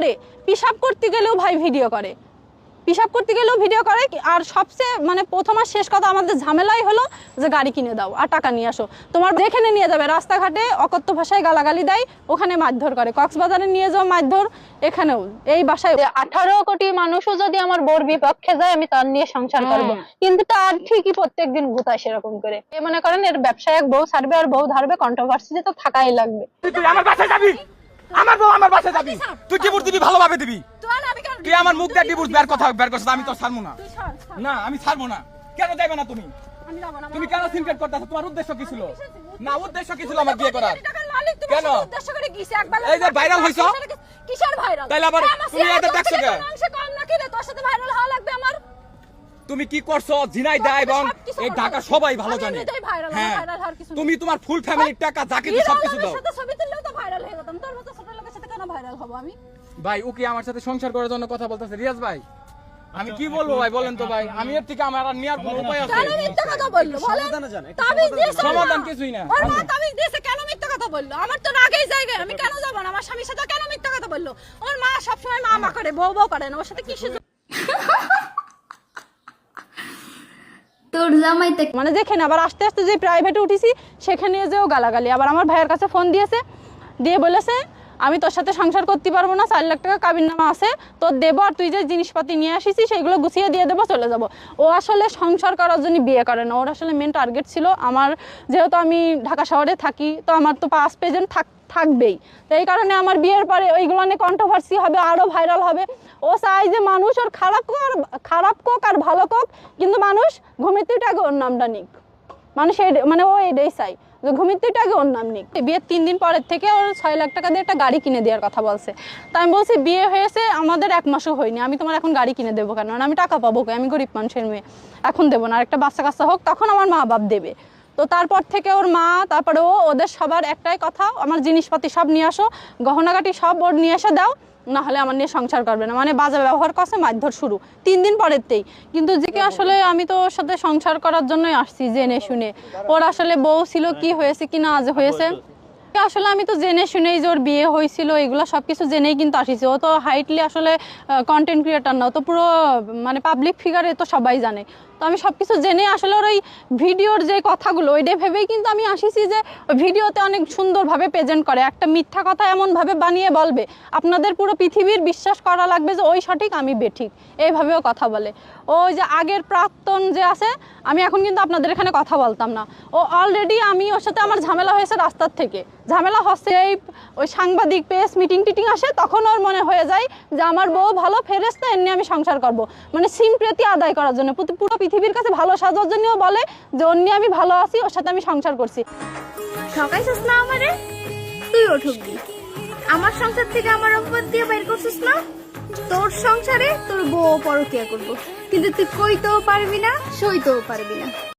করে পিসাব করতে গেলেও ভাই ভিডিও করে। পিসাব করতে গেলেও ভিডিও করে আর সবচেয়ে মানে প্রথম আর শেষ কথা আমাদের ঝামেলাই হলো যে গাড়ি কিনে দাও আর টাকা নিয়ে আসো। তোমার যেখানে নিয়ে যাবে রাস্তাঘাটে অকথ্য ভাষায় গালাগালি দেয় ওখানে মারধর করে। কক্সবাজারে নিয়ে যাও মারধর এখানেও এই বাসায় আঠারো কোটি মানুষও যদি আমার বোর বিপক্ষে যায় আমি তার নিয়ে সংসার করব। কিন্তু তার ঠিকই প্রত্যেকদিন গুতায় সেরকম করে। এ মনে করেন এর ব্যবসায় এক বউ ছাড়বে আর বউ ধারবে কন্ট্রোভার্সি তো থাকাই লাগবে। তুই আমার বাসায় যাবি? আমার বউ আমার বাসায় যাবি। তুই ডিভোর্স দিবি ভালোভাবে দিবি। তুই আমার মুখ দিয়ে ডিভোর্স বের কথা বের করছিস আমি তো ছাড়বো না। না আমি ছাড়বো না। কেন যাইবে না তুমি? তুমি কেন সিনক্রেট করতেছো? তোমার উদ্দেশ্য কি ছিল? না উদ্দেশ্য কি ছিল আমার বিয়ে করার? কেন? উদ্দেশ্য করে গিয়েছে একবার এই যে viral হইছো? কিসের ভাইরাল তাইলে আবার তুমি এদের দেখছ কে? কম নাকি রে? তোর সাথে ভাইরাল হওয়া লাগবে আমার? তুমি কি করছ? জিনাই দেয় এবং এই। ঢাকা সবাই ভালো জানে। হ্যাঁ। তুমি তোমার ফুল ফ্যামিলির টাকা যা কিছু হিরো সবকিছু দাও সাথে ছবি তুললেও তো ভাইরাল হয়ে যেতাম তোর মতো ছোট লোকের সাথে কেন ভাইরাল হব আমি? ভাই ও কি আমার সাথে সংসার করার জন্য কথা বলতেছে? রিয়াজ ভাই আমি কি বলব ভাই বলেন তো ভাই? আমি এর থেকে আমার আর নেওয়ার কোনো উপায় আছে? কেন মিথ্যা কথা বলল? বলেন। তাবিজ দিয়েছে সমাধান কিছুই না। ওর মা তাবিজ দিয়েছে কেন মিথ্যা কথা বলল? আমার তো রাগেই জায়গায় আমি কেন যাব না? আমার স্বামীর সাথে কেন মিথ্যা কথা বলল? ওর মা সবসময় মা মা করে বউ বউ করে না। ওর সাথে কিসে তোর জামাইতে মানে যেখানে আবার আস্তে আস্তে যে প্রাইভেটে উঠেছি সেখানে যেও গালাগালি। আবার আমার ভাইয়ের কাছে ফোন দিয়েছে দিয়ে বলেছে আমি তোর সাথে সংসার করতে পারব না, চার লাখ টাকা কাবির নামা আছে, তোর দেবো আর তুই যে জিনিসপাতি নিয়ে আসিস সেইগুলো গুছিয়ে দিয়ে দেবো, চলে যাব। ও আসলে সংসার করার জন্য বিয়ে করে না, ওর আসলে মেন টার্গেট ছিল আমার, যেহেতু আমি ঢাকা শহরে থাকি, তো আমার তো পাঁচ পেজেন্ট থাক, থাকবেই। তো এই কারণে আমার বিয়ের পরে ওইগুলো নিয়ে কন্ট্রোভার্সি হবে আরও ভাইরাল হবে। ও চায় যে মানুষ ওর খারাপ কোক আর খারাপ কোক আর ভালো কোক, কিন্তু মানুষ আগে ওর নামটা নিক। মানুষ মানে ও এটাই চাই। যে ঘুমিতেই আগে ওর নাম নিক। বিয়ের তিন দিন পরের থেকে ওর ছয় লাখ টাকা দিয়ে একটা গাড়ি কিনে দেওয়ার কথা বলছে। তা আমি বলছি, বিয়ে হয়েছে, আমাদের এক মাসও হয়নি। আমি তোমার এখন গাড়ি কিনে দেবো কেন? আমি টাকা পাবো? আমি গরিব মানুষের মেয়ে। এখন দেবো না। আর একটা বাচ্চা কাচ্চা হোক, তখন আমার মা বাপ দেবে। তো তারপর থেকে ওর মা, তারপরে ও, ওদের সবার একটাই কথা, আমার জিনিসপাতি সব নিয়ে আসো, গহনাগাটি সব ওর নিয়ে এসে দাও না হলে আমার নিয়ে সংসার করবে না। মানে বাজে ব্যবহার করছে, মারধর শুরু। তিন দিন পরেরতেই। কিন্তু যে কি আসলে আমি তো ওর সাথে সংসার করার জন্যই আসছি, জেনে শুনে। ওর আসলে বউ ছিল, কি হয়েছে, কি না আজ হয়েছে? আসলে আমি তো জেনে শুনেই যে ওর বিয়ে হয়েছিল, এগুলো সব কিছু জেনেই কিন্তু আসিছি। ও তো হাইটলি আসলে কন্টেন্ট ক্রিয়েটার না, ও তো পুরো মানে পাবলিক ফিগারে তো সবাই জানে। তো আমি সব কিছু জেনে আসলে ওর ওই ভিডিওর যে কথাগুলো ওইটা ভেবেই কিন্তু আমি আসিছি যে ভিডিওতে অনেক সুন্দরভাবে প্রেজেন্ট করে। একটা মিথ্যা কথা এমনভাবে বানিয়ে বলবে, আপনাদের পুরো পৃথিবীর বিশ্বাস করা লাগবে যে ওই সঠিক, আমি বেঠিক। এইভাবেও কথা বলে। ওই যে আগের প্রাক্তন যে আছে, আমি এখন কিন্তু আপনাদের এখানে কথা বলতাম না। ও অলরেডি আমি ওর সাথে আমার ঝামেলা হয়েছে রাস্তার থেকে। ঝামেলা হচ্ছে এই ওই সাংবাদিক পেস মিটিং টিটিং আসে, তখন ওর মনে হয়ে যায় যে আমার বউ ভালো ফেরেস না এমনি আমি সংসার করব। মানে সিমপ্রীতি আদায় করার জন্য, পুরো পৃথিবীর কাছে ভালো সাজার জন্যও বলে যে অন্য আমি ভালো আছি, ওর সাথে আমি সংসার করছি। ঠকাইছিস না আমারে? তুইও ঠকবি আমার সংসার থেকে আমার অপবাদ দিয়ে বের করছিস না? তোর সংসারে তোর বউ পরকিয়া করব। কিন্তু তুই কইতেও পারবি না, সইতেও পারবি না।